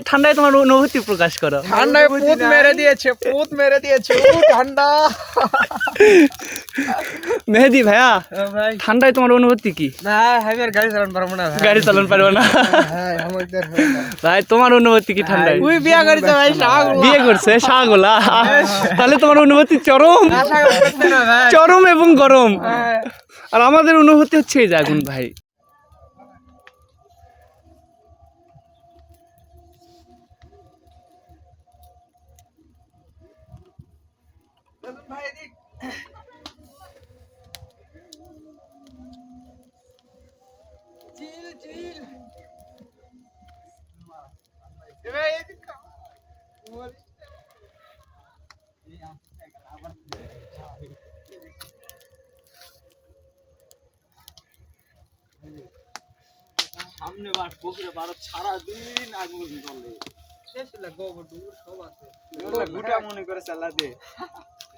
ঠান্ডায় ঠান্ডায় তোমার অনুভূতি প্রকাশ করো। ঠান্ডায় পুত মেরে দিয়েছে পুত মেরে দিয়েছে। ঠান্ডা। মেহেদি ভাইয়া ঠান্ডায় তোমার অনুভূতি কি? না আমি আর গাড়ি চালান পারব না ভাই। গাড়ি চালান পারব না। হ্যাঁ ভাই তোমার অনুভূতি কি ঠান্ডায়? তুই বিয়া করেছে ভাই বিয়ে করছে শাহগোলা তাহলে তোমার অনুভূতি চরম। ভাই। চরম এবং গরম। হ্যাঁ। আর আমাদের অনুভূতি হচ্ছে এই যে আগুন ভাই চিল চিল। এ ভাই এদিকে সামনে বার পুকুরে বার সারা দিন আগুন জ্বলে শেষ গোবর ডুবর সব আছে। গুটা মনে করে চালাতে উনি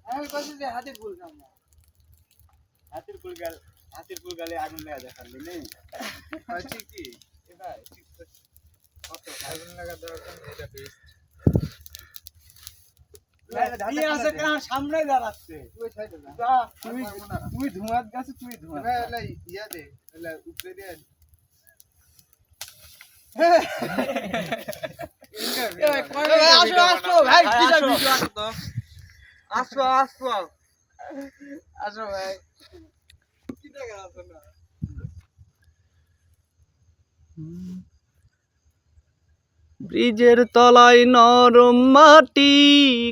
আমি কইছি যে হাতে ফুল কাম হাতির পুল গাল হাতির পুল গালে আগুন লাগা দেখালি নেই? আছে কি? এটা ঠিক আছে কত আগুন লাগা দরকার এটা কেন সামনে দাঁড়াচ্ছে? তুই সাইডে না তুই তুই ধোঁয়াত গেছে তুই ধোঁয়াত এবার এলা ইয়া দে উপরে আসো আসো। ভাই আসো আসো। আসো ভাই। কি আসো না ব্রিজের তলায় নরম মাটি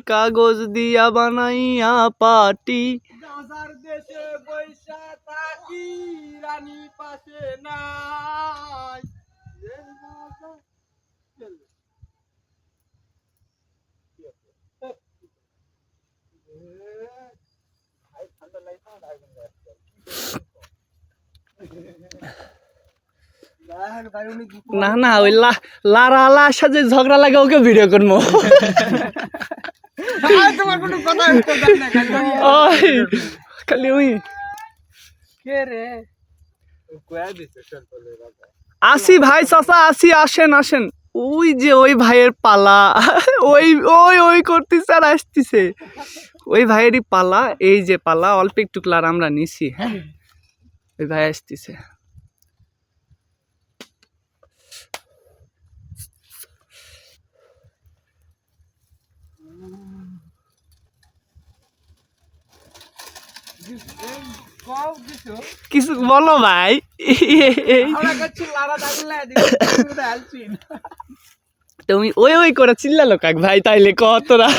কাগজ দিয়া বানাইয়া পাটি। রাজার দেশে বৈশা থাকি রানী পাশে নাই। না না ওই লারা লার সাথে ঝগড়া লাগে ওকে ভিডিও করব খালি ওই আসি ভাই চাচা আসি আসেন আসেন। ওই যে ওই ভাইয়ের পালা। ওই ওই ওই করতেছে আর আসতেছে। ওই ভাইয়েরই পালা এই যে পালা অল্প একটু ক্লার আমরা নিছি হ্যাঁ? ওই ভাই আসতেছে। কিছু বলো ভাই। তুমি ওই ওই করে চিল্লালো কাক ভাই তাইলে কতরা